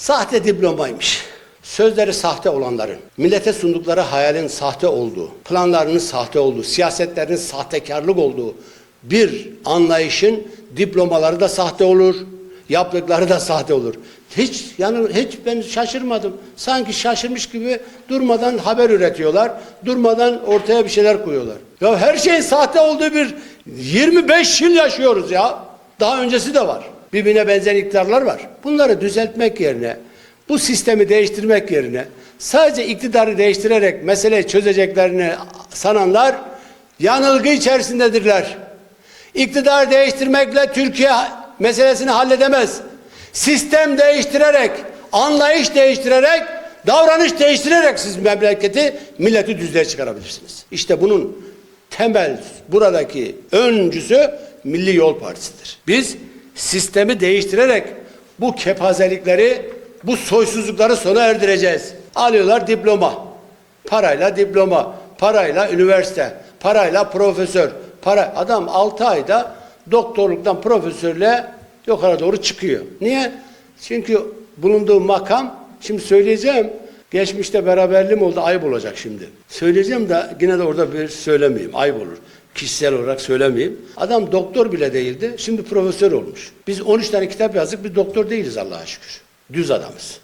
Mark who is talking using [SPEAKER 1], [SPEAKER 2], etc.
[SPEAKER 1] Sahte diplomaymış. Sözleri sahte olanların, millete sundukları hayalin sahte olduğu, planlarının sahte olduğu, siyasetlerinin sahtekarlık olduğu bir anlayışın diplomaları da sahte olur, yaptıkları da sahte olur. Hiç yani hiç ben şaşırmadım. Sanki şaşırmış gibi durmadan haber üretiyorlar. Durmadan ortaya bir şeyler koyuyorlar. Ya her şeyin sahte olduğu bir 25 yıl yaşıyoruz ya. Daha öncesi de var. Birbirine benzer iktidarlar var. Bunları düzeltmek yerine, bu sistemi değiştirmek yerine sadece iktidarı değiştirerek meseleyi çözeceklerini sananlar yanılgı içerisindedirler. İktidar değiştirmekle Türkiye meselesini halledemez. Sistem değiştirerek, anlayış değiştirerek, davranış değiştirerek siz memleketi, milleti düzlüğe çıkarabilirsiniz. İşte bunun temel buradaki öncüsü Milli Yol Partisi'dir. Biz sistemi değiştirerek bu kepazelikleri, bu soysuzlukları sona erdireceğiz. Alıyorlar diploma. Parayla diploma, parayla üniversite, parayla profesör. Para adam 6 ayda doktorluktan profesörle yukarı doğru çıkıyor. Niye? Çünkü bulunduğu makam şimdi söyleyeceğim. Geçmişte beraberliğim oldu ayıp olacak şimdi. Söyleyeceğim de yine de orada bir söylemeyeyim. Ayıp olur. Kişisel olarak söylemeyeyim. Adam doktor bile değildi. Şimdi profesör olmuş. Biz 13 tane kitap yazdık. Biz doktor değiliz Allah'a şükür. Düz adamız.